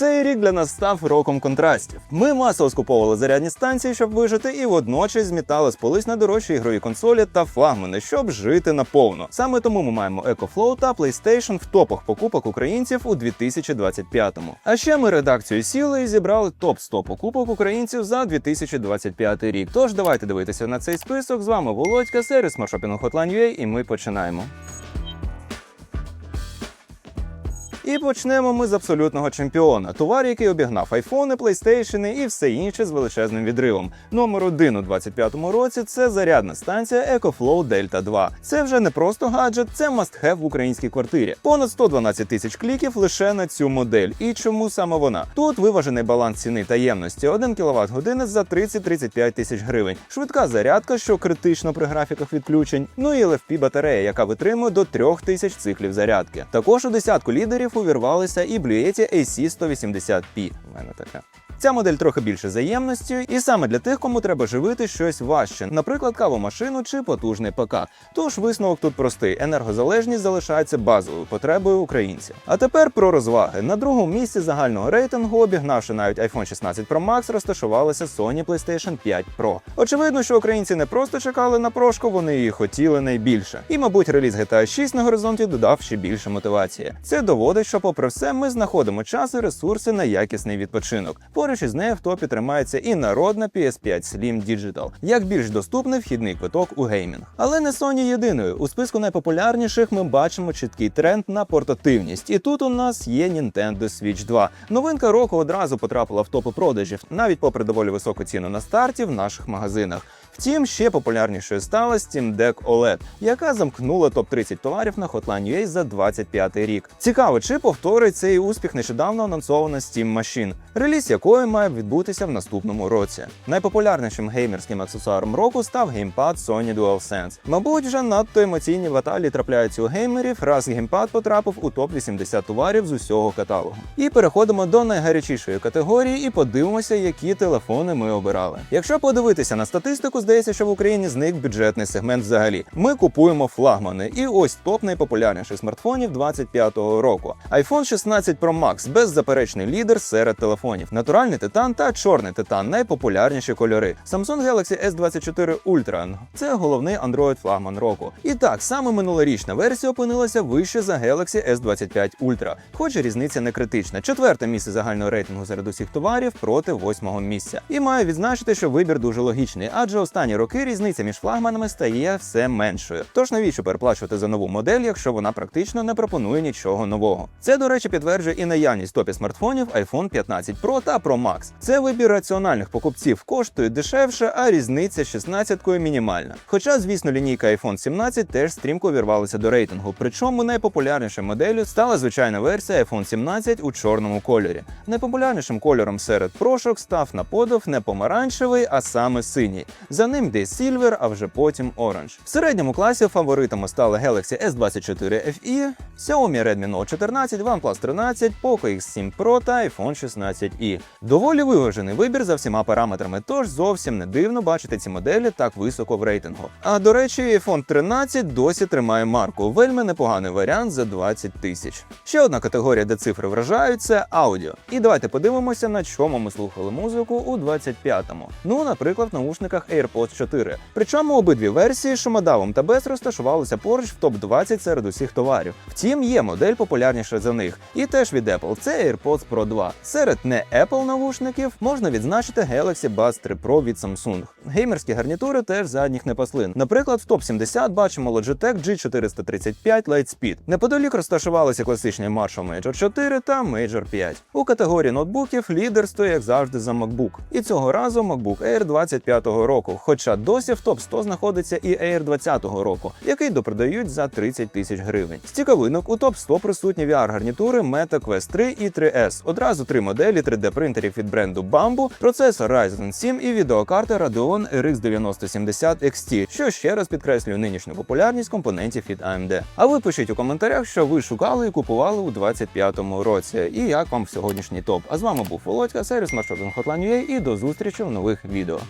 Цей рік для нас став роком контрастів. Ми масово скуповували зарядні станції, щоб вижити, і водночас змітали з полиць найдорожчі ігрові консолі та флагмани, щоб жити наповно. Саме тому ми маємо EcoFlow та PlayStation в топах покупок українців у 2025-му. А ще ми редакцією сіли і зібрали топ 100 покупок українців за 2025 рік. Тож давайте дивитися на цей список. З вами Володька, сервіс Smart Hotline UA, і ми починаємо. І почнемо ми з абсолютного чемпіона. Товар, який обігнав айфони, плейстейшени і все інше з величезним відривом. Номер один у 25-му році це зарядна станція EcoFlow Delta 2. Це вже не просто гаджет, це must-have в українській квартирі. Понад 112 тисяч кліків лише на цю модель. І чому саме вона? Тут виважений баланс ціни та ємності 1 кВт години за 30-35 тисяч гривень. Швидка зарядка, що критично при графіках відключень. Ну і LFP батарея, яка витримує до 3000 циклів зарядки. Також у десятку лідерів увірвалися і блюєті AC180p. У мене така. Ця модель трохи більше за ємністю, і саме для тих, кому треба живити щось важче, наприклад, кавомашину чи потужний ПК. Тож висновок тут простий: енергозалежність залишається базовою потребою українців. А тепер про розваги. На другому місці загального рейтингу, обігнавши навіть iPhone 16 Pro Max, розташувалася Sony PlayStation 5 Pro. Очевидно, що українці не просто чекали на прошку, вони її хотіли найбільше. І, мабуть, реліз GTA 6 на горизонті додав ще більше мотивації. Це доводить, що, попри все, ми знаходимо час і ресурси на якісний відпочинок. Поруч із нею в топі тримається і народна PS5 Slim Digital, як більш доступний вхідний квиток у геймінг. Але не Sony єдиною. У списку найпопулярніших ми бачимо чіткий тренд на портативність. І тут у нас є Nintendo Switch 2. Новинка року одразу потрапила в топи продажів, навіть попри доволі високу ціну на старті в наших магазинах. Втім, ще популярнішою стала Steam Deck OLED, яка замкнула топ-30 товарів на Hotline.ua за 25 рік. Цікаво, чи повторить цей успіх нещодавно анонсована Steam Machine, реліз якої має відбутися в наступному році. Найпопулярнішим геймерським аксесуаром року став геймпад Sony DualSense. Мабуть, вже надто емоційні баталії трапляються у геймерів, раз геймпад потрапив у топ 80 товарів з усього каталогу. І переходимо до найгарячішої категорії і подивимося, які телефони ми обирали. Якщо подивитися на статистику, здається, що в Україні зник бюджетний сегмент взагалі. Ми купуємо флагмани, і ось топ найпопулярніших смартфонів 25-го року. iPhone 16 Pro Max беззаперечний лідер серед телефонів. Натуральний титан та чорний титан найпопулярніші кольори. Samsung Galaxy S24 Ultra – це головний Android флагман року. І так, саме минулорічна версія опинилася вище за Galaxy S25 Ultra, хоч різниця не критична. Четверте місце загального рейтингу серед усіх товарів проти восьмого місця. І маю відзначити, що вибір дуже логічний, адже останні роки різниця між флагманами стає все меншою. Тож навіщо переплачувати за нову модель, якщо вона практично не пропонує нічого нового? Це, до речі, підтверджує і наявність топі смартфонів iPhone 15 Pro та Pro Max. Це вибір раціональних покупців коштує дешевше, а різниця з 16-кою мінімальна. Хоча, звісно, лінійка iPhone 17 теж стрімко вірвалася до рейтингу. Причому найпопулярнішою моделлю стала звичайна версія iPhone 17 у чорному кольорі. Найпопулярнішим кольором серед прошок став на подив не помаранчевий, а саме синій. За ним йде Silver, а вже потім Orange. В середньому класі фаворитами стали Galaxy S24 FE, Xiaomi Redmi Note 14, OnePlus 13, Poco X7 Pro та iPhone 16i. Доволі виважений вибір за всіма параметрами, тож зовсім не дивно бачити ці моделі так високо в рейтингу. А до речі, iPhone 13 досі тримає марку. Вельми непоганий варіант за 20 тисяч. Ще одна категорія, де цифри вражають, це аудіо. І давайте подивимося, на чому ми слухали музику у 25-му. Ну, наприклад, в наушниках AirPods 4. Причому обидві версії шумодавом та без розташувалися поруч в топ 20 серед усіх товарів. Втім, є модель популярніша за них. І теж від Apple це AirPods Pro 2. Серед не Apple навушників можна відзначити Galaxy Buds 3 Pro від Samsung. Геймерські гарнітури теж задніх не пасли. Наприклад, в топ 70 бачимо Logitech G435 Lightspeed. Неподалік розташувалися класичні Marshall Major 4 та Major 5. У категорії ноутбуків лідерство, як завжди, за MacBook. І цього разу MacBook Air 25-го року. Хоча досі в топ 100 знаходиться і Air 20-го року, який допродають за 30 тисяч гривень. З цікавинок у топ 100 присутні VR-гарнітури Meta Quest 3 і 3S. Одразу три моделі 3D-принтерів від бренду Bambu, процесор Ryzen 7 і відеокарта Radeon RX 9070 XT, що ще раз підкреслює нинішню популярність компонентів від AMD. А ви пишіть у коментарях, що ви шукали і купували у 25-му році, і як вам сьогоднішній топ. А з вами був Володька, сервіс маршрутинг Hotline.ua і до зустрічі в нових відео.